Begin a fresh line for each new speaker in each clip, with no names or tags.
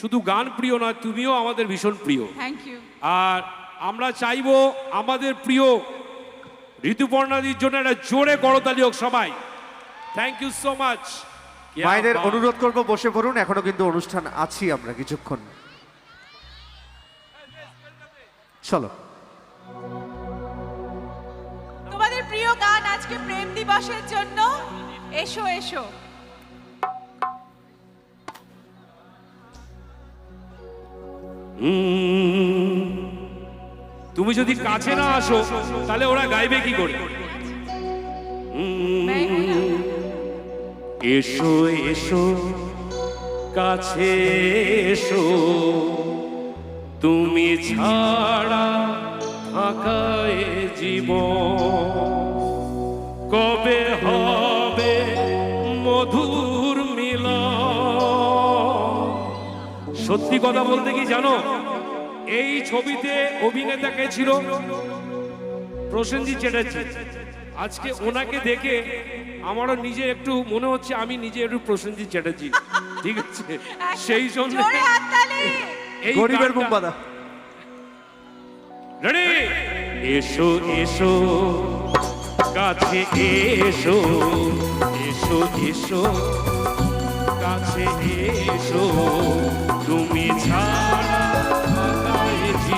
শুধু গান প্রিয় নয় তুমিও আমাদের ভীষণ প্রিয়।
থ্যাংক ইউ
আর আমরা চাইব আমাদের প্রিয় ঋতুপর্ণাদির জন্য একটা জোরে করতালি হোক সবাই। থ্যাংক ইউ সো মাচ
মায়েদের অনুরোধ করব বসে পড়ুন এখনও কিন্তু অনুষ্ঠান আছি আমরা কিছুক্ষণ। চলো।
তোমাদের প্রিয় গান আজকে প্রেম দিবসের জন্য। এসো এসো।
তুমি যদি কাছে না আসো তাহলে ওরা গাইবে কি করে? এসো এসো কাছে এসো। তুমি ছাড়া থাকায় জীবন কবে হয়? সত্যি কথা বলতে কি জানো? এই ছবিতে অভিনেতা কে ছিল প্রসেনজিৎ চ্যাটার্জি। আজকে ওনাকে দেখে আমারও নিজে একটু মনে হচ্ছে আমি নিজে একটু প্রসেনজিৎ চ্যাটার্জি ঠিক আছে? সেই জন্য
জোরে হাততালি!
এই
গরিবের
রেডি এসো এসো কাছে এসো এসো এসো কাছে এসো।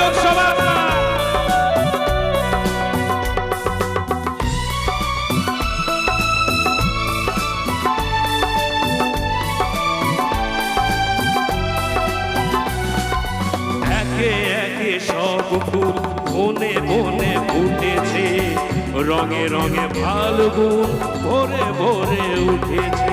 হোক সবার একে একে সব ফুল বনে বনে ফুটেছে। রঙে রঙে ফাল্গুন ভরে ভরে উঠেছে।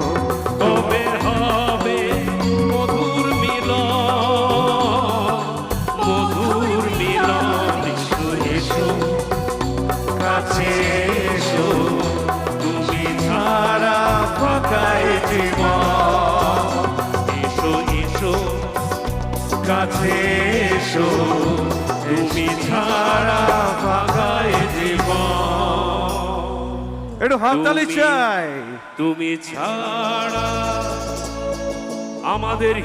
এসো এসো কাছে এসো। তুমি ছাড়া
একটু হাততালি চাই।
তুমি ছাড়া আমাদের